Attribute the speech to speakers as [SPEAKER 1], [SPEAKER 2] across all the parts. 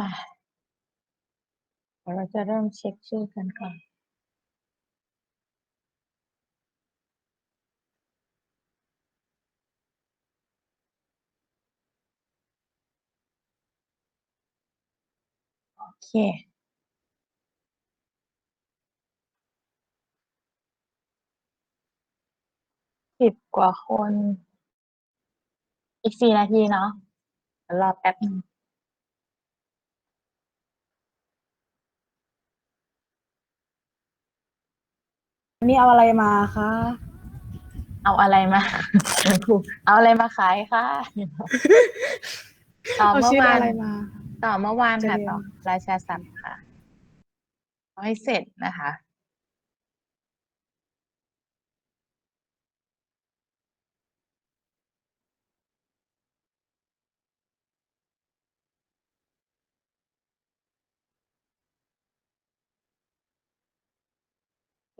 [SPEAKER 1] มาเดี๋ยวเราจะเริ่มเช็คชื่อกันก่อนโอเค สิบกว่าคน อีกสี่นาทีเนาะรอแป๊บนึง
[SPEAKER 2] วันนี้เอาอะไรมาคะ
[SPEAKER 1] เอาอะไรมา เอาอะไรมาขายค่ะ ต่อ
[SPEAKER 2] เอา
[SPEAKER 1] เมื่อ
[SPEAKER 2] ชื่อ
[SPEAKER 1] วาน
[SPEAKER 2] อะไรมา
[SPEAKER 1] ต่อเมื่อวาน
[SPEAKER 2] จะ
[SPEAKER 1] ค่ะ
[SPEAKER 2] เรียน
[SPEAKER 1] ต่อราชาศัพท์ค่ะเอาให้เสร็จนะคะ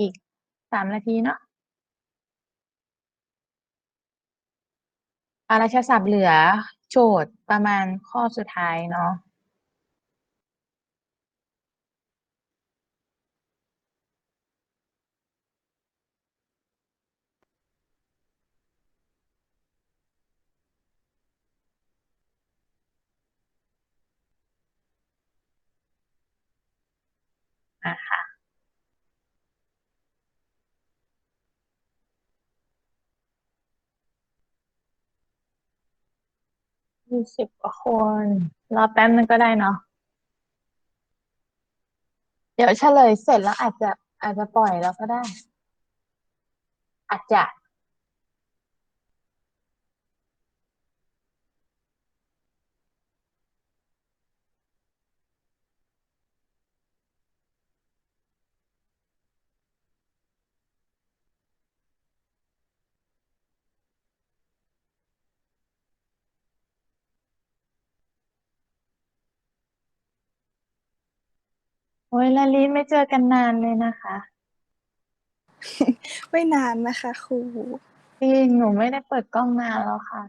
[SPEAKER 1] อีก สามนาทีเนาะอาราชศัพท์เหลือโจทย์ประมาณข้อสุดท้ายเนาะอะค่ะ ยี่สิบกว่าคน รอแป๊บนึงก็ได้เนาะ เดี๋ยวเฉลยเสร็จแล้วอาจจะอาจจะปล่อยแล้วก็ได้ อาจจะ โอ้ยลาลิไม่เจอกันนานเลยนะคะ
[SPEAKER 2] ไม่นานนะคะครู
[SPEAKER 1] จริงหนูไม่ได้เปิดกล้องนานแล้วค่ะ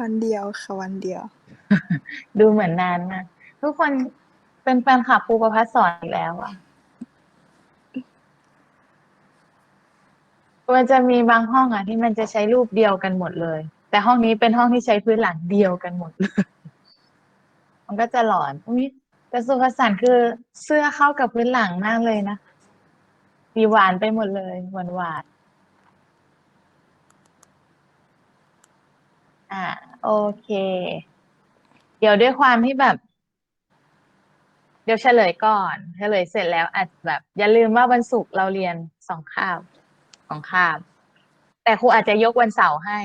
[SPEAKER 2] วันเดียวค่ะวันเดียว
[SPEAKER 1] ดูเหมือนนานมากทุกคนเป็นแฟนคลับครูประพัฒน์สอนอีกแล้วอะมันจะมีบางห้องอะที่มันจะใช้รูปเดียวกันหมดเลย แต่ห้องนี้เป็นห้องที่ใช้พื้นหลังเดียวกันหมดเลย มันก็จะหลอนอุ้ย แต่สุภสันต์คือเสื้อเข้ากับพื้นหลังมากเลยนะสีหวานไปหมดเลยหวานหวานอ่า โอเค เดี๋ยวด้วยความที่แบบ เดี๋ยวเฉลยก่อนเฉลยเสร็จแล้วอาจแบบ อย่าลืมว่าวันศุกร์เราเรียนสองคาบสองคาบ แต่ครูอาจจะยกวันเสาร์ให้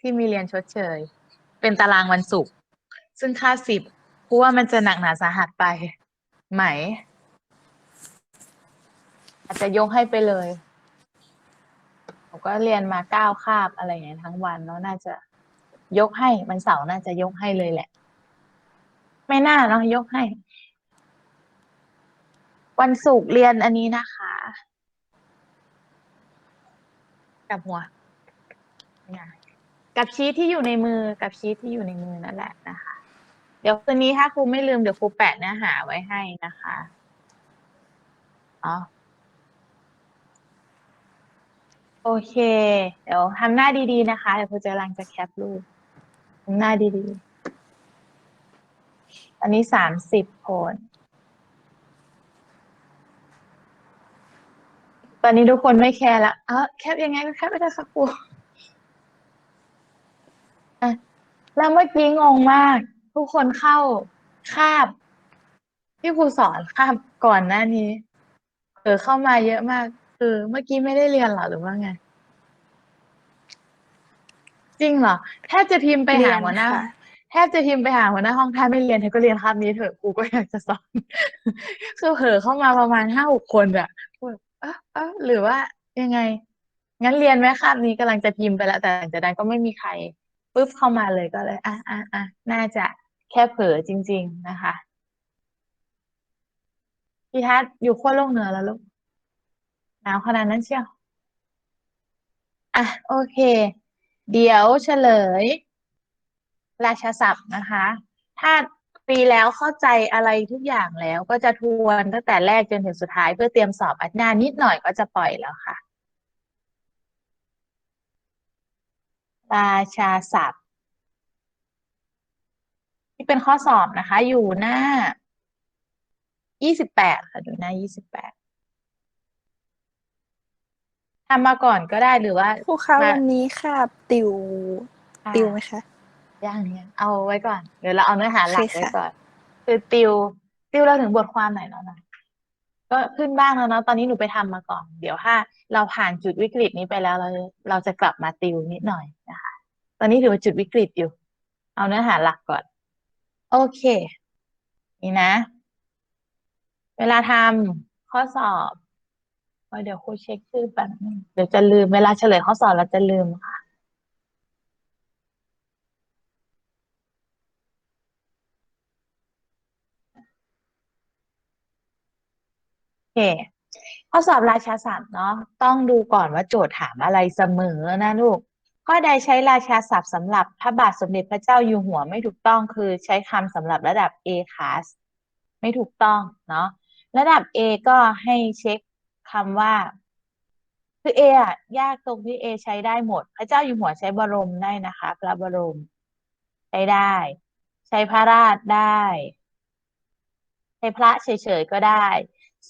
[SPEAKER 1] ที่มีเรียนชดเชย เป็นตารางวันศุกร์ซึ่งค่าสิบ ครูว่ามันจะหนักหนาสาหัสไป ไหม อาจจะยกให้ไปเลยผมก็เรียนมาเก้าคาบอะไรอย่างเงี้ทั้งวันแล้วน่าจะยกให้วันเสาร์น่าจะยกให้เลยแหละ ไม่น่าเนาะยกให้ วันศุกร์เรียนอันนี้นะคะกับหัวกับชีทที่อยู่ในมือกับชีทที่อยู่ในมือนั่นแหละนะคะ เดี๋ยวคืนนี้ถ้าครูไม่ลืมเดี๋ยวครูแปะเนื้อหาไว้ให้นะคะอ๋อโอเค เดี๋ยวทำหน้าดีๆนะคะ เดี๋ยวครูจะลังจะแคปรูปทำหน้าดีๆ อันนี้สามสิบคนตอนนี้ทุกคนไม่แคร์ละเออแคปยังไงก็แคปไม่ได้ค่ะครูอะแล้วเมื่อกี้งงมาก ทุกคนเข้าคาบที่ครูสอนคาบก่อนหน้านี้เออเข้ามาเยอะมาก คือเมื่อกี้ไม่ได้เรียนเหรอหรือว่าไง จริงเหรอแทบจะพิมพ์ไปหาหัวหน้า
[SPEAKER 2] เรียนค่ะ
[SPEAKER 1] แทบจะพิมพ์ไปหาหัวหน้าห้องถ้าไม่เรียนเธอก็เรียนคาบนี้เถอะครูก็อยากจะสอนคือเผลอเข้ามาประมาณห้าหกคนอะแบบเออเออหรือว่ายังไง งั้นเรียนไหมคาบนี้กำลังจะพิมพ์ไปแล้วแต่หลังจากนั้นก็ไม่มีใครปุ๊บเข้ามาเลยก็เลย อะอะอะน่าจะ แค่เผลอจริง ๆ นะคะพี่ทัศอยู่ขั้วโลกเหนือแล้วลูกหนาวขนาดนั้นเชียวอะโอเค เดี๋ยวเฉลย ราชศัพท์นะคะ ถ้าปีแล้วเข้าใจอะไรทุกอย่างแล้วก็จะทวนตั้งแต่แรกจนถึงสุดท้ายเพื่อเตรียมสอบอาทิตย์หน้านิดหน่อยก็จะปล่อยแล้วค่ะ ราชาศัพท์ ที่เป็นข้อสอบนะคะ อยู่หน้ายี่สิบแปดค่ะดูหน้ายี่สิบแปดทำมาก่อนก็ได้หรือว่า
[SPEAKER 2] ครูคะ
[SPEAKER 1] มา
[SPEAKER 2] วันนี้ค่ะติว
[SPEAKER 1] ค่ะ
[SPEAKER 2] ติวไหมคะ
[SPEAKER 1] ย่างเนี้ยเอาไว้ก่อน เดี๋ยวเราเอาเนื้อหาหลัก
[SPEAKER 2] โอเค
[SPEAKER 1] ไว้
[SPEAKER 2] ค่ะ
[SPEAKER 1] ก่อน คือติว ติวเราถึงบทความไหนแล้วนะก็ขึ้นบ้างแล้วเนาะตอนนี้หนูไปทำมาก่อน เดี๋ยวถ้าเราผ่านจุดวิกฤตนี้ไปแล้วเราเราจะกลับมาติวนิดหน่อยนะคะ ตอนนี้ถือว่าจุดวิกฤตอยู่ เอาเนื้อหาหลักก่อน โอเค นี่นะ เวลาทำข้อสอบเดี๋ยวครูเช็คชื่อแป๊บนึงเดี๋ยวจะลืมเวลาเฉลยข้อสอบเราจะลืมค่ะโอเคข้อสอบราชาศัพท์เนาะต้องดูก่อนว่าโจทย์ถามอะไรเสมอนะลูก ข้อใดใช้ราชาศัพท์สำหรับพระบาทสมเด็จพระเจ้าอยู่หัวไม่ถูกต้องคือใช้คำสำหรับระดับ A class ไม่ถูกต้องเนาะระดับ A ก็ให้เช็คคำว่า คือ A อะยากตรงที่ A ใช้ได้หมด พระเจ้าอยู่หัวใช้บรมได้นะคะ พระบรมใช้ได้ ใช้พระราชได้ ใช้พระเฉยๆก็ได้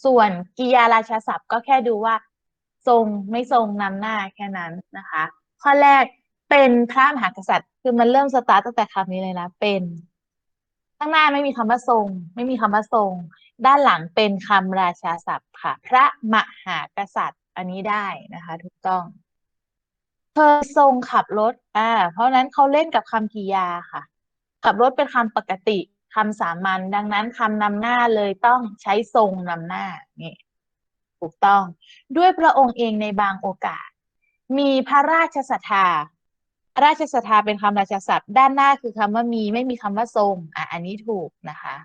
[SPEAKER 1] ส่วนกิยาราชาศัพท์ก็แค่ดูว่า ทรงไม่ทรงนำหน้าแค่นั้นนะคะ ข้อแรกเป็นพระมหากษัตริย์ คือมันเริ่มสตาร์ทตั้งแต่คำนี้เลยนะ เป็น ข้างหน้าไม่มีคำว่าทรง ไม่มีคำว่าทรง ด้านหลังเป็นคำราชาศัพท์ค่ะ พระมหากษัตริย์ อันนี้ได้นะคะ ถูกต้องเคยทรงขับรถ อ่า เพราะฉะนั้นเขาเล่นกับคำกริยาค่ะ ขับรถเป็นคำปกติคำสามัญดังนั้นคำนำหน้าเลยต้องใช้ทรงนำหน้านี่ถูกต้อง ด้วยพระองค์เองในบางโอกาส มีพระราชศรัทธาพระราชศรัทธาเป็นคำราชศัพท์ ด้านหน้าคือคำว่ามีไม่มีคำว่าทรงอะอันนี้ถูกนะคะ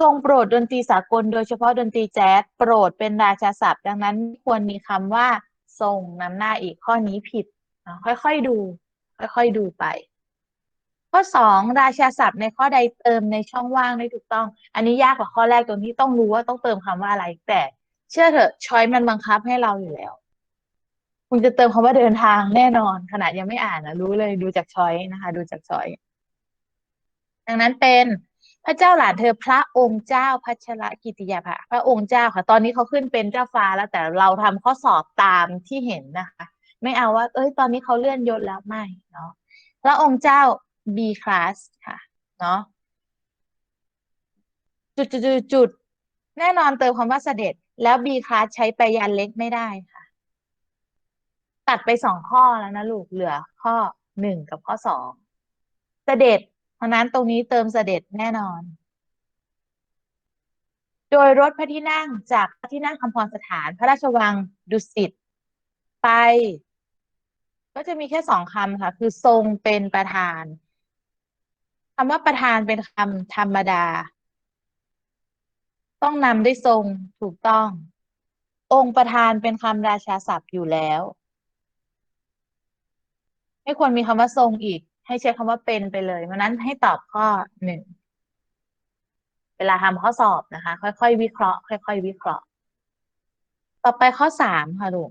[SPEAKER 1] ทรงโปรดดนตรีสากลโดยเฉพาะดนตรีแจ๊สโปรดเป็นราชศัพท์ ดังนั้นควรมีคำว่าทรงนำหน้าอีกข้อนี้ผิด ค่อยๆดู ค่อยๆดูไป ข้อสองราชาศัพท์ในข้อใดเติมในช่องว่างได้ถูกต้อง อันนี้ยากกว่าข้อแรกตรงที่ต้องรู้ว่าต้องเติมคำว่าอะไรแต่ เชื่อเถอะช้อยมันบังคับให้เราอยู่แล้ว คุณจะเติมคำว่าเดินทางแน่นอน ขนาดยังไม่อ่านนะรู้เลยดูจากช้อยนะคะ ดูจากช้อยดังนั้นเป็นพระเจ้าหลานเธอพระองค์เจ้าพัชรกิติยาภะพระองค์เจ้าค่ะ ตอนนี้เขาขึ้นเป็นเจ้าฟ้าแล้วแต่เราทำข้อสอบตามที่เห็นนะคะ ไม่เอาว่า เอ้ย ตอนนี้เขาเลื่อนยศแล้วไม่เนาะพระองค์เจ้า B class ค่ะ เนาะจุดจุดจุดจุดแน่นอนเติมคำว่าเสด็จ แล้ว B class ใช้ไปยันเล็กไม่ได้ค่ะ ตัดไปสองข้อแล้วนะลูกเหลือข้อหนึ่งกับข้อสองเสด็จ เพราะนั้นตรงนี้เติมเสด็จแน่นอน โดยรถพระที่นั่งจากพระที่นั่งอัมพรสถานพระราชวังดุสิตไป ก็จะมีแค่สองคำค่ะ คือทรงเป็นประธานคำว่าประธานเป็นคำธรรมดา ต้องนำด้วยทรงถูกต้อง องค์ประธานเป็นคำราชาศัพท์อยู่แล้ว ไม่ควรมีคำว่าทรงอีก ให้ใช้คำว่าเป็นไปเลยเพราะนั้นให้ตอบข้อหนึ่งเวลาทำข้อสอบนะคะ ค่อยๆ วิเคราะห์ ค่อย ๆ วิเคราะห์ ต่อไปข้อสามค่ะลูก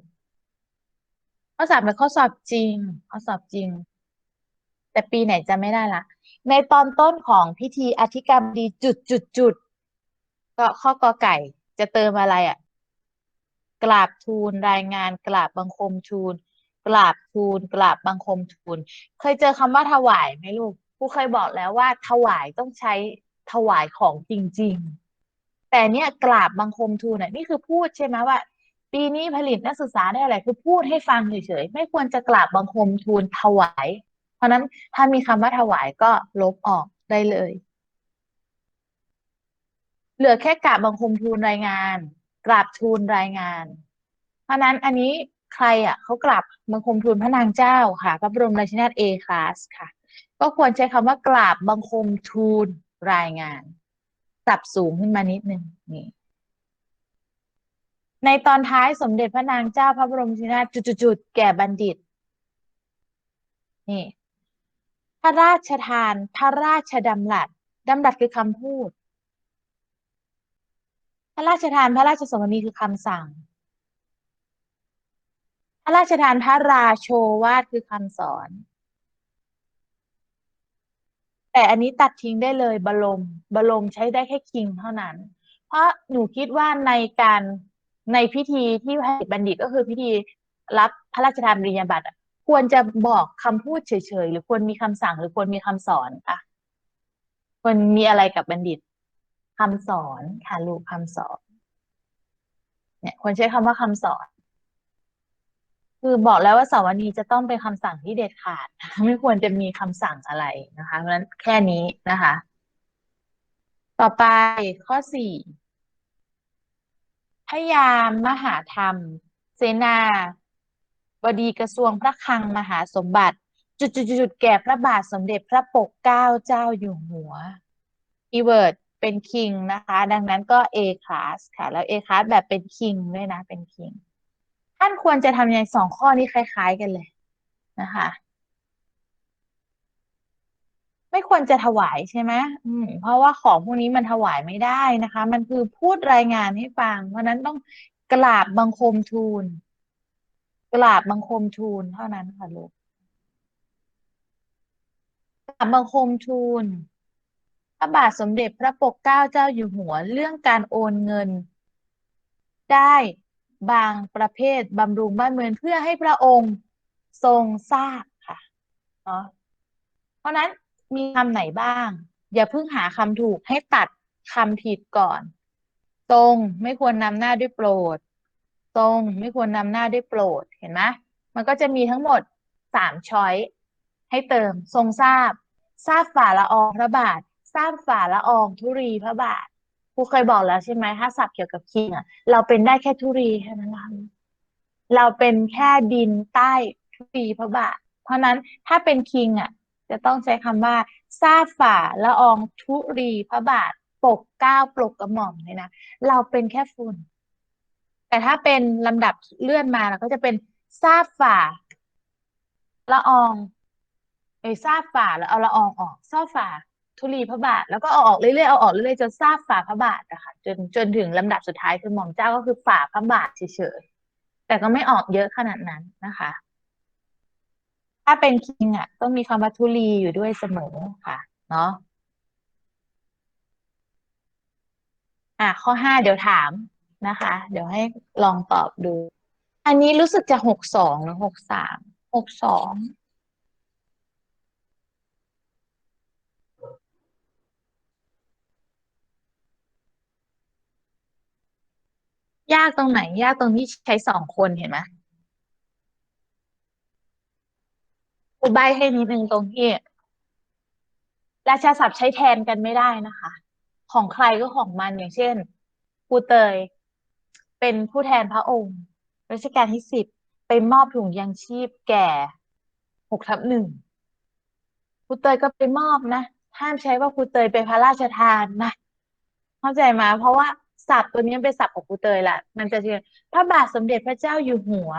[SPEAKER 1] ข้อสามเป็นข้อสอบจริง ข้อสอบจริง แต่ปีไหนจะไม่ได้ละ ในตอนต้นของพิธีอธิกรรมดีจุดจุดจุดก็ข้อกอไก่จะเติมอะไรอะ กราบทูลรายงานกราบบังคมทูล กราบทูลกราบบังคมทูล เคยเจอคำว่าถวายไหมลูกครูเคยบอกแล้วว่า ถวายต้องใช้ถวายของจริง ๆ แต่เนี่ยกราบบังคมทูลน่ะนี่คือพูดใช่ไหมว่า ปีนี้ผลิตนักศึกษาได้อะไรคือพูดให้ฟังเฉยๆไม่ควรจะกราบบังคมทูลถวาย เพราะนั้นถ้ามีคำว่าถวายก็ลบออกได้เลย เหลือแค่กราบบังคมทูลรายงาน กราบทูลรายงาน เพราะนั้นอันนี้ ใครอะเขากราบบังคมทูลพระนางเจ้าค่ะพระบรมราชินีนาถ A class ค่ะ ก็ควรใช้คำว่ากราบบังคมทูลรายงานสับสูงขึ้นมานิดนึงนี่ในตอนท้ายสมเด็จพระนางเจ้าพระบรมราชินาจุดๆแก่บัณฑิต นี่ พระราชทาน พระราชดำรัสดำรัสคือคำพูด พระราชทาน พระราชสวนีคือคำสั่ง พระราชทานพระราโชวาทคือคำสอน แต่อันนี้ตัดทิ้งได้เลยบรมบรมใช้ได้แค่คิงเท่านั้น เพราะหนูคิดว่าในการในพิธีที่ให้บัณฑิตก็คือพิธีรับพระราชทานปริญญาบัตรควรจะบอกคำพูดเฉยๆ หรือควรมีคำสั่งหรือควรมีคำสอนคะควรมีอะไรกับบัณฑิตคำสอนค่ะลูกคำสอน เนี่ยควรใช้คำว่าคำสอน คือบอกแล้วว่าสาวนีจะต้องเป็นคำสั่งที่เด็ดขาด ไม่ควรจะมีคำสั่งอะไรนะคะเพราะฉะนั้นแค่นี้นะคะ ต่อไปข้อสี่พยามมหาธรรม เสนา บดีกระทรวงพระคลังมหาสมบัติ จุดๆๆแก่พระบาทสมเด็จพระปกเกล้าเจ้าอยู่หัวคีเวิร์ดเป็น king นะคะ ดังนั้นก็ A class ค่ะ แล้ว A class แบบเป็น king ด้วยนะเป็น king ท่านควรจะทำยังไงสองข้อนี้คล้าย ๆ กันเลยนะคะ ไม่ควรจะถวายใช่ไหมอืม เพราะว่าของพวกนี้มันถวายไม่ได้นะคะ มันคือพูดรายงานให้ฟัง เพราะฉะนั้นต้องกราบบังคมทูล กราบบังคมทูลเท่านั้นค่ะลูกกราบบังคมทูลพระบาทสมเด็จพระปกเกล้าเจ้าอยู่หัวเรื่องการโอนเงินได้ บางประเภทบำรุงบ้านเมืองเพื่อให้พระองค์ทรงทราบค่ะเนาะเพราะนั้นมีคำไหนบ้าง อย่าเพิ่งหาคำถูกให้ตัดคำผิดก่อนทรงไม่ควรนำหน้าด้วยโปรดทรงไม่ควรนำหน้าด้วยโปรดเห็นไหมมันก็จะมีทั้งหมดสามช้อยให้เติมทรงทราบ ทราบฝ่าละอองพระบาท ทราบฝ่าละอองธุรีพระบาท ครูเคยบอกแล้วใช่ไหมถ้าศัพท์เกี่ยวกับคิงอะ เราเป็นได้แค่ธุรีแค่นั้นเองเราเป็นแค่ดินใต้ธุรีพระบาทเพราะนั้นถ้าเป็นคิงอะ จะต้องใช้คำว่าทราบฝ่าละอองธุรีพระบาทปกเก้าปลกกระหม่อมเลยนะเราเป็นแค่ฝุ่น แต่ถ้าเป็นลำดับเลื่อนมาเราก็จะเป็นทราบฝ่าละอองเอ้ทราบฝ่าแล้วเอาละอองออกทราบฝ่า ธุลีพระบาท แล้วก็เอาออกเรื่อยๆเอาออกเรื่อยๆจนทราบฝ่าพระบาทนะคะจนจนถึงลำดับสุดท้ายคือหม่อมเจ้าก็คือฝ่าพระบาทเฉยๆแต่ก็ไม่ออกเยอะขนาดนั้นนะคะ ถ้าเป็นคิงอะต้องมีคำว่าธุลีอยู่ด้วยเสมอค่ะ เนาะอะข้อห้าเดี๋ยวถามนะคะ เดี๋ยวให้ลองตอบดู อันนี้รู้สึกจะหกสองหรือหกสามหกสอง ยากตรงไหน ยากตรงที่ใช้สองคนเห็นไหมครูใบให้นิดนึงตรงที่ราชาศัพท์ใช้แทนกันไม่ได้นะคะ ของใครก็ของมันอย่างเช่นครูเตย เป็นผู้แทนพระองค์รัชกาลที่สิบไปมอบถุงยางชีพแก่หกทับหนึ่งครูเตยก็ไปมอบนะห้ามใช้ว่าครูเตยเป็นพระราชทานนะเข้าใจไหมเพราะว่า ศัพท์ตัวนี้มันเป็นศัพท์ของครูเตยแหละ มันจะเรียกพระบาทสมเด็จพระเจ้าอยู่หัว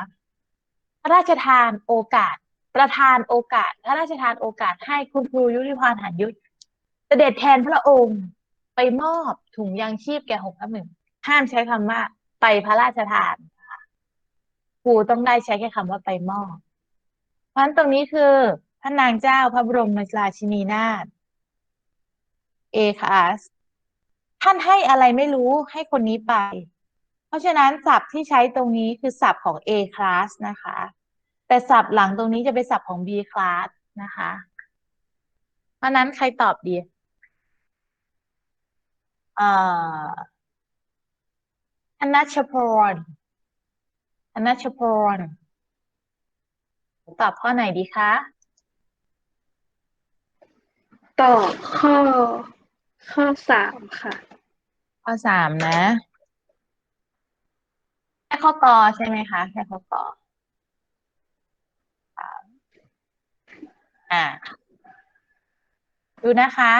[SPEAKER 1] พระราชทานโอกาส ประทานโอกาส พระราชทานโอกาสให้คุณครูยุริพรหานยุทธเสด็จแทนพระองค์ไปมอบถุงยางชีพแก่หกทับหนึ่งห้ามใช้คำว่า ไปพระราชทานครูต้องได้ใช้แค่คำว่าไปมอบเพราะฉะนั้นตรงนี้คือพระนางเจ้าพระบรมราชินีนาถ A class ท่านให้อะไรไม่รู้ให้คนนี้ไป เพราะฉะนั้นศัพท์ที่ใช้ตรงนี้คือศัพท์ของ A class นะคะ แต่ศัพท์หลังตรงนี้จะเป็นศัพท์ของ B class นะคะ เพราะนั้นใครตอบดีเอ่อธนัชพรธนัชพรตอบข้อไหนดีคะ
[SPEAKER 2] ตอบข้อข้อสามค่ะ
[SPEAKER 1] ข้อสามนะแค่ข้อกอใช่ไหมคะแค่ข้อกออ่า ดูนะคะ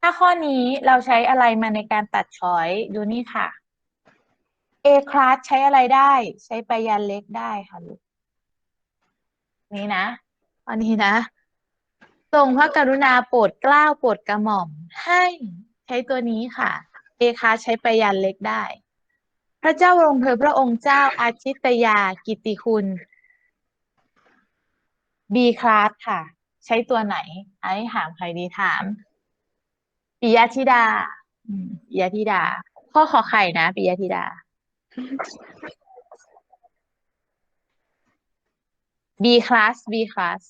[SPEAKER 1] ถ้าข้อนี้เราใช้อะไรมาในการตัดช้อยดูนี่ค่ะ A class ใช้อะไรได้ ใช้ไปยันเล็กได้ค่ะลูกนี่นะข้อนี้นะทรงพระกรุณาโปรดเกล้าโปรดกระหม่อมให้ใช้ตัวนี้ค่ะ เอคาใช้ไปยันเล็กได้ พระเจ้าทรงเธอพระองค์เจ้าอาชิตยากิติคุณบีคลาสค่ะ ใช้ตัวไหน ไอ้ถามใครดีถามปิยธิดาปิยธิดา ข้อขอไข่นะปิยธิดา B class B class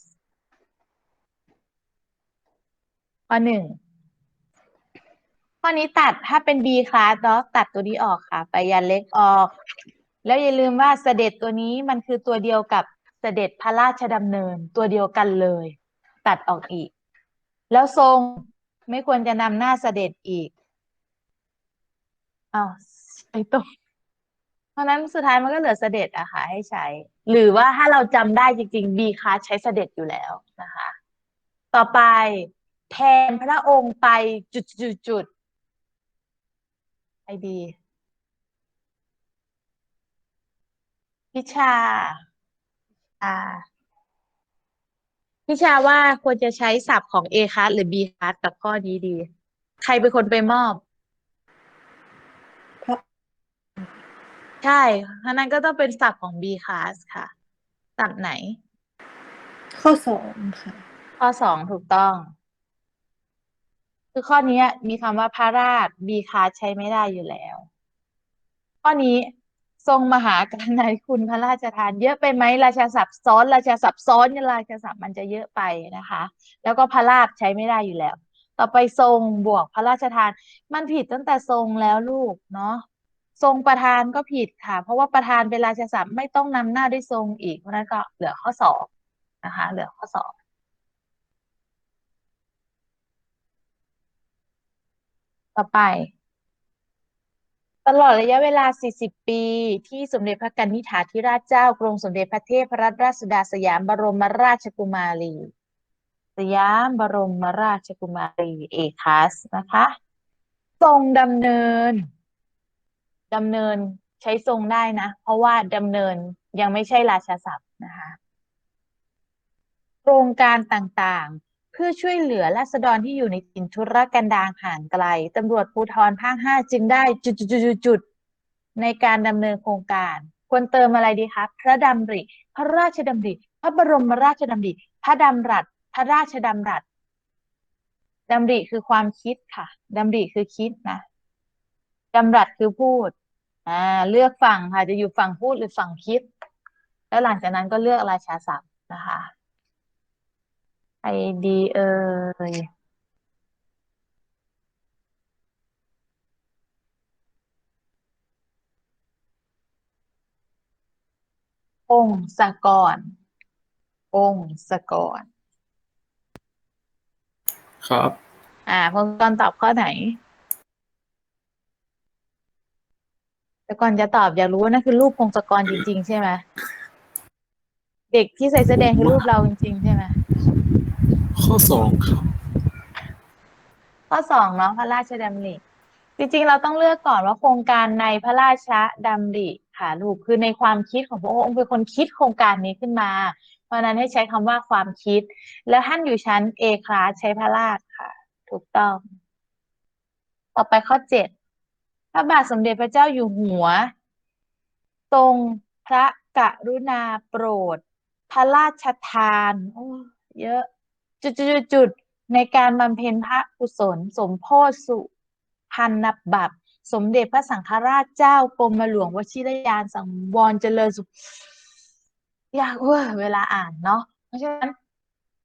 [SPEAKER 1] ข้อหนึ่ง ข้อนี้ตัดถ้าเป็น B class เนาะตัดตัวนี้ออกค่ะ ไปยันเล็กออก แล้วอย่าลืมว่าเสด็จตัวนี้มันคือตัวเดียวกับเสด็จพระราชดำเนินตัวเดียวกันเลย ตัดออกอีก แล้วทรงไม่ควรจะนำหน้าเสด็จอีกอ้าวไอ้ตรงเพราะฉะนั้นสุดท้ายมันก็เหลือเสด็จอะค่ะให้ใช้ หรือว่าถ้าเราจำได้จริงๆ B class ใช้เสด็จอยู่แล้วนะคะ ต่อไปแทนพระองค์ไปจุดจุดจุด ไอดี พิชา อ่า พิชาว่าควรจะใช้ศัพท์ของ A class หรือ B class กับข้อนี้ดี ใครเป็นคนไปมอบ
[SPEAKER 3] พระ
[SPEAKER 1] ใช่เพราะนั้นก็ต้องเป็นศัพท์ของ B class ค่ะ ศัพท์ไหน
[SPEAKER 3] ข้อสองค่ะ
[SPEAKER 1] ข้อสองถูกต้อง คือข้อนี้มีคำว่าพระราช B class ใช้ไม่ได้อยู่แล้ว ข้อนี้ทรงมหาการุณาธิคุณพระราชทาน เยอะไปไหมราชาศัพท์ซ้อน ราชาศัพท์ซ้อนเนี่ยราชาศัพท์มันจะเยอะไปนะคะ แล้วก็พระราชใช้ไม่ได้อยู่แล้ว ต่อไปทรงบวกพระราชทาน มันผิดตั้งแต่ทรงแล้วลูกเนาะทรงประธานก็ผิดค่ะ เพราะว่าประธานเป็นราชาศัพท์ไม่ต้องนำหน้าด้วยทรงอีกเพราะนั้นก็เหลือข้อสองนะคะ เหลือข้อสอง ต่อไป ตลอดระยะเวลา 40 ปี ที่สมเด็จพระกนิษฐาธิราชเจ้ากรมสมเด็จพระเทพรัตนราชสุดาสยามบรมราชกุมารี สยามบรมราชกุมารีเอคัสนะคะทรงดำเนินดำเนินใช้ทรงได้นะ เพราะว่าดำเนินยังไม่ใช่ราชาศัพท์นะคะโครงการต่างๆ พื่อช่วยเหลือราษฎรที่อยู่ในถิ่นทุรกันดารห่างไกลตำรวจภูธรภาคห้าจึงได้จุดๆๆในการดำเนินโครงการ ควรเติมอะไรดีคะพระดำริ พระราชดำริ พระบรมราชดำริ พระดำรัส พระราชดำรัสดำริคือความคิดค่ะดำริคือคิดนะดำรัสคือพูดอ่าเลือกฝั่งค่ะ จะอยู่ฝั่งพูดหรือฝั่งคิด แล้วหลังจากนั้นก็เลือกราชาศัพท์นะคะ ไอดีเอ่ยพงศกรพงศกร
[SPEAKER 4] ครับ
[SPEAKER 1] อ่าพงศกรตอบข้อไหนแต่ก่อนจะตอบอยากรู้ว่านั่นคือรูปพงศกรจริง ๆ ใช่ไหมเด็กที่ใส่เสื้อแดงคือรูปเราจริง ๆ ใช่ไหม
[SPEAKER 4] ข้อสองครับ
[SPEAKER 1] ข้อสองเนาะพระราชดำริจริงๆ เราต้องเลือกก่อนว่าโครงการในพระราชดำริค่ะลูกคือในความคิดของพระองค์เป็นคนคิดโครงการนี้ขึ้นมา เพราะนั้นให้ใช้คำว่าความคิด แล้วท่านอยู่ชั้น A class ใช้พระราชค่ะ ถูกต้อง ต่อไปข้อเจ็ดพระบาทสมเด็จพระเจ้าอยู่หัว ทรงพระกรุณาโปรด พระราชทาน โอ้ เยอะ จุดจุดจุดจดในการบำเพ็ญพระกุศล สมโพธิสุพันนบัพสมเด็จพระสังฆราชเจ้ากรมหลวงวชิรยานสังวรเจริญสุขยากเว้ยเวลาอ่านเนาะเพราะฉะนั้น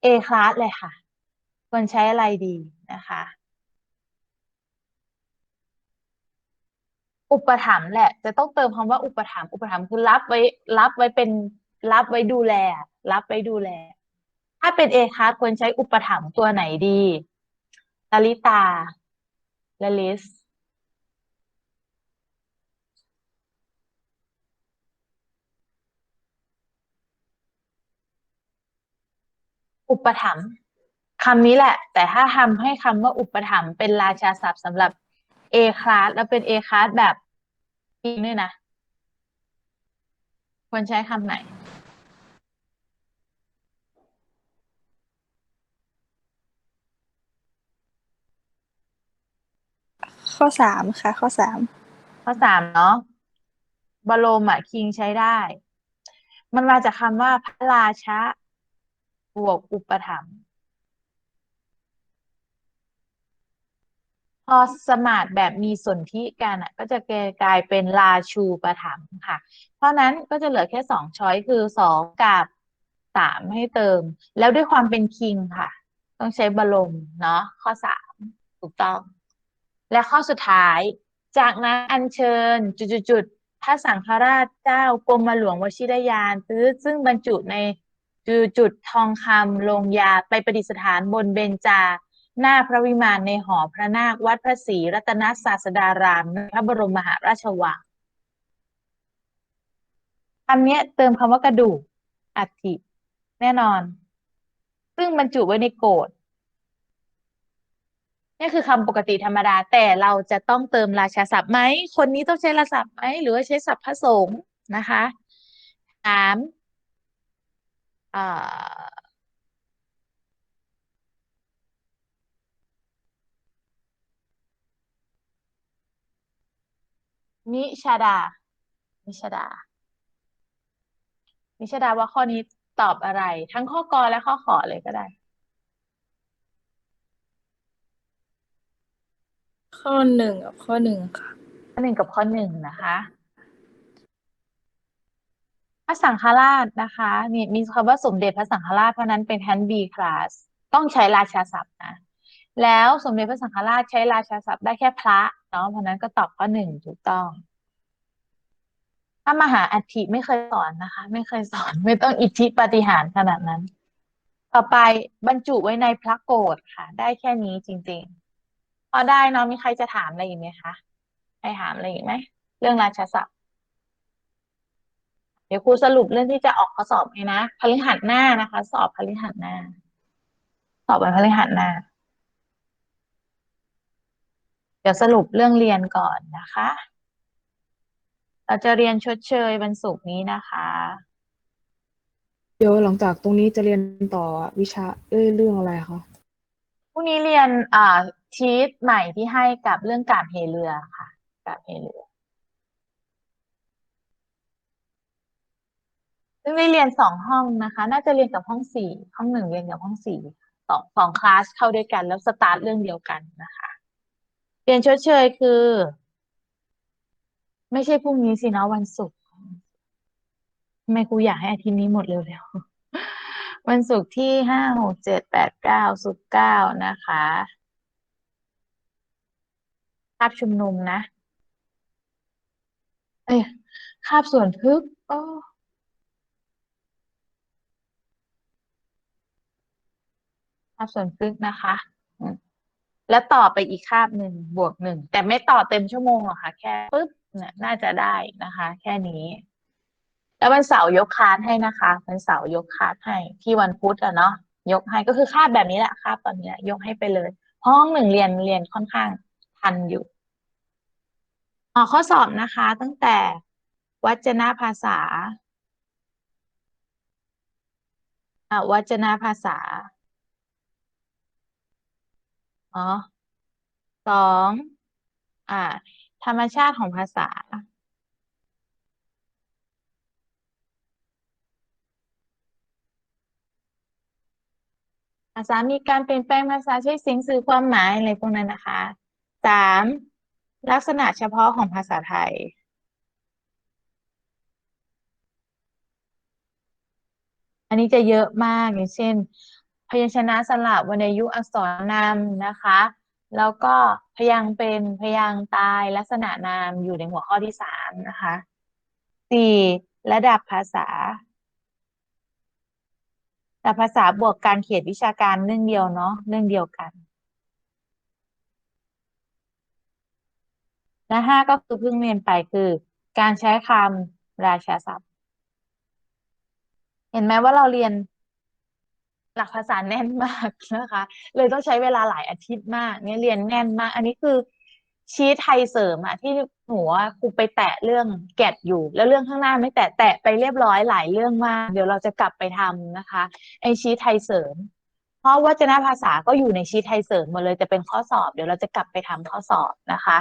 [SPEAKER 1] A class เลยค่ะควรใช้อะไรดีนะคะ อุปถัมภ์แหละ จะต้องเติมคำว่าอุปถัมภ์อุปถัมภ์คือรับไว้รับไว้เป็นรับไว้ดูแล รับไว้ดูแล ถ้าเป็นเอคัสควรใช้อุปถัมภ์ตัวไหนดีลลิตาแลลิสอุปถัมภ์คำนี้แหละ แต่ถ้าทำให้คำว่าอุปถัมภ์เป็นราชาศัพท์สำหรับ A class แล้วเป็น A class แบบจริงด้วยนะ ควรใช้คำไหน
[SPEAKER 5] ข้อสามค่ะ ข้อสาม
[SPEAKER 1] ข้อสามเนาะบรมอะคิงใช้ได้ มันมาจากคำว่าพระราชะบวกอุปถัมภ์พอสมาร์ทแบบมีสนธิกันอะ ก็จะกลายเป็นราชูปถัมภ์ค่ะ เพราะนั้นก็จะเหลือแค่สองช้อยคือสองกับสามให้เติม แล้วด้วยความเป็นคิงค่ะ ต้องใช้บรมเนาะข้อสามถูกต้อง และข้อสุดท้าย จากนั้นอัญเชิญจุดๆพระสังฆราชเจ้ากรมหลวงวชิรยานตื้อซึ่งบรรจุในจุดๆทองคำลงยาไปประดิษฐานบนเบญจา หน้าพระวิมานในหอพระนาควัดพระศรีรัตนศาสดารามในพระบรมมหาราชวังคำนี้เติมคำว่ากระดูกอัฐิแน่นอน ซึ่งบรรจุไว้ในโกฐ นี่คือคำปกติธรรมดา แต่เราจะต้องเติมราชาศัพท์ไหม คนนี้ต้องใช้ราชาศัพท์ไหม หรือว่าใช้ศัพท์พระสงฆ์นะคะถามเอ่อนิชาดา นิชาดา นิชาดาว่าข้อนี้ตอบอะไร ทั้งข้อกอและข้อขอเลยก็ได้
[SPEAKER 5] ข้อหนึ่งกับข้อหนึ่งค่ะ
[SPEAKER 1] ข้อหนึ่งกับข้อหนึ่งนะคะพระสังฆราชนะคะนี่มีคำว่าสมเด็จพระสังฆราชเพราะนั้นเป็น hand B class ต้องใช้ราชาศัพท์นะ แล้วสมเด็จพระสังฆราชใช้ราชาศัพท์ได้แค่พระเนาะเพราะนั้นก็ตอบข้อหนึ่งถูกต้องถ้ามหาอัฐิไม่เคยสอนนะคะ ไม่เคยสอนไม่ต้องอิทธิปฏิหารขนาดนั้น ต่อไปบรรจุไว้ในพระโกฐค่ะ ได้แค่นี้จริง ๆ พอได้เนาะมีใครจะถามอะไรอีกไหมคะใครถามอะไรอีกไหมเรื่องราชาศัพท์ เดี๋ยวครูสรุปเรื่องที่จะออกข้อสอบให้นะพฤหัสหน้านะคะ สอบพฤหัสหน้า สอบวันพฤหัสหน้า เดี๋ยวสรุปเรื่องเรียนก่อนนะคะ เราจะเรียนชดเชยวันศุกร์นี้นะคะ
[SPEAKER 3] เดี๋ยวหลังจากตรงนี้จะเรียนต่อวิชาเอ้ยเรื่องอะไรคะ
[SPEAKER 1] พรุ่งนี้เรียนอ่า ชีทใหม่ที่ให้กับเรื่องกาบเหเรือค่ะกาบเหเรือซึ่งได้เรียนสองห้องนะคะ น่าจะเรียนกับห้องสี่ห้องหนึ่งเรียนกับห้องสี่สองสองคลาสเข้าด้วยกันแล้วสตาร์ทเรื่องเดียวกันนะคะเรียนชดเชยคือ ไม่ใช่พรุ่งนี้สินะวันศุกร์ทำไมครูอยากให้อาทิตย์นี้หมดเร็วๆวันศุกร์ที่ห้าหกเจ็ดแปดเก้าศุกร์เก้านะคะ คาบชุมนุมนะ เอ้ยคาบส่วนพฤกษ์โอ้คาบส่วนพฤกษ์นะคะแล้วต่อไปอีกคาบหนึ่งบวกหนึ่ง แต่ไม่ต่อเต็มชั่วโมงหรอกค่ะ แค่ปึ๊บเนี่ยน่าจะได้นะคะ แค่นี้ แล้ววันเสาร์ยกคาสให้นะคะวันเสาร์ยกคาสให้ที่วันพุธอะเนาะยกให้ก็คือคาบแบบนี้แหละคาบตอนนี้ยกให้ไปเลย ห้องหนึ่งเรียนเรียนค่อนข้าง ทันอยู่ออกข้อสอบนะคะ ตั้งแต่วัจนภาษาอะวจนภาษาอ๋อสองอ่า ธรรมชาติของภาษาภาษามีการเปลี่ยนแปลงภาษาใช้สียงสื่อความหมายอะไรพวกนั้นนะคะ สามลักษณะเฉพาะของภาษาไทย อันนี้จะเยอะมากอย่างเช่น พยัญชนะสระวรรณยุกต์อักษรนามนะคะ แล้วก็พยางค์เป็นพยางค์ตายลักษณะนามอยู่ในหัวข้อที่สามนะคะสี่ระดับภาษาแต่ภาษาบวกการเขียนวิชาการเรื่องเดียวเนาะเรื่องเดียวกัน และห้าก็คือเพิ่งเรียนไปคือการใช้คำราชาศัพท์ เห็นไหมว่าเราเรียนหลักภาษาแน่นมากนะคะ เลยต้องใช้เวลาหลายอาทิตย์มาก เนี่ยเรียนแน่นมาก อันนี้คือชีทไทยเสริมอะที่หนูครูไปแตะเรื่องแกดอยู่ แล้วเรื่องข้างหน้าไม่แตะแตะไปเรียบร้อยหลายเรื่องมาก เดี๋ยวเราจะกลับไปทำนะคะไอชีทไทยเสริมราะวจนภาษาก็อยู่ในชีทไทยเสริมหมดเลยแต่เป็นข้อสอบ เดี๋ยวเราจะกลับไปทำข้อสอบนะคะ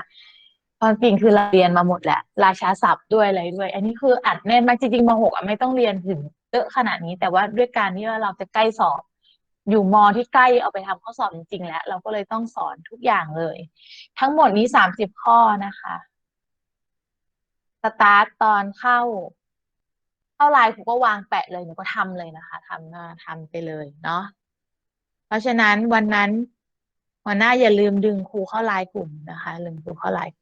[SPEAKER 1] ความจริงคือเราเรียนมาหมดแหละ ราชาศัพท์ด้วยอะไรด้วย อันนี้คืออัดแน่นมากจริงๆมหกอะไม่ต้องเรียนถึงเยอะขนาดนี้ แต่ว่าด้วยการที่ว่าเราจะใกล้สอบ อยู่มอที่ใกล้เอาไปทำข้อสอบจริงๆแล้ว เราก็เลยต้องสอนทุกอย่างเลย ทั้งหมดนี้สามสิบข้อนะคะสตาร์ตตอนเข้า เข้าไลน์ครูก็วางแปะเลยหนูก็ทำเลยนะคะทำหน้าทำไปเลยเนาะเพราะฉะนั้นวันนั้นวันหน้าอย่าลืมดึงครูเข้าไลน์กลุ่มนะคะลืมครูเข้าไลน์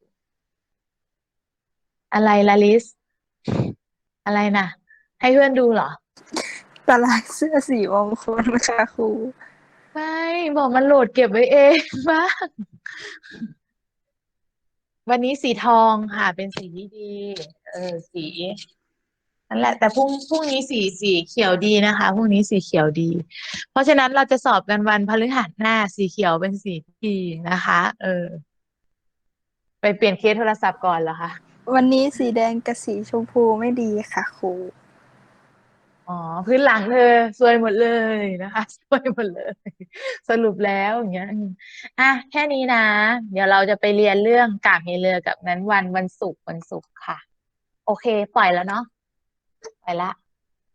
[SPEAKER 1] อะไรละลิส อะไรนะให้เพื่อนดูเหรอ
[SPEAKER 5] ตารางเสื้อสีมงคลค่ะครู
[SPEAKER 1] ไม่บอกมันโหลดเก็บไว้เองบ้างวันนี้สีทองค่ะ เป็นสีที่ดี เออสีนั่นแหละ แต่พรุ่งพรุ่งนี้สีสีเขียวดีนะคะพรุ่งนี้สีเขียวดี เพราะฉะนั้นเราจะสอบกันวันพฤหัสหน้า สีเขียวเป็นสีที่ดีนะคะ เออ ไปเปลี่ยนเคสโทรศัพท์ก่อนเหรอคะ
[SPEAKER 5] วันนี้สีแดงกับสีชมพูไม่ดีค่ะครู
[SPEAKER 1] อ๋อพื้นหลังเธอซวยหมดเลยนะคะซวยหมดเลย สรุปแล้วอย่างเงี้ยอืมอะแค่นี้นะ เดี๋ยวเราจะไปเรียนเรื่องกากในเรือกับนั้นวันวันศุกร์วันศุกร์ค่ะ โอเค ปล่อยแล้วเนาะปล่อยละ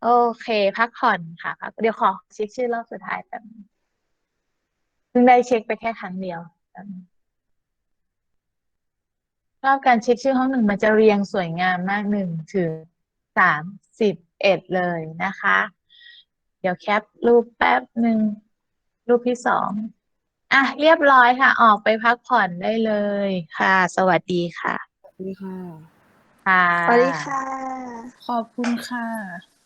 [SPEAKER 1] โอเค พักผ่อนค่ะพักเดี๋ยวขอเช็คชื่อรอบสุดท้ายแป๊บนึงเพิ่งได้เช็คไปแค่ครั้งเดียวแป๊บนึง รอบการเช็คชื่อห้องหนึ่งมันจะเรียงสวยงามมากหนึ่งถึงสามสิบเอ็ดเลยนะคะ เดี๋ยวแคปรูปแป๊บหนึ่งรูปที่สองอะเรียบร้อยค่ะ ออกไปพักผ่อนได้เลยค่ะ สวัสดีค่ะ
[SPEAKER 3] สวัสดีค่ะ
[SPEAKER 1] ค่ะ
[SPEAKER 5] สวัสดีค่ะ
[SPEAKER 6] ขอบคุณค่ะ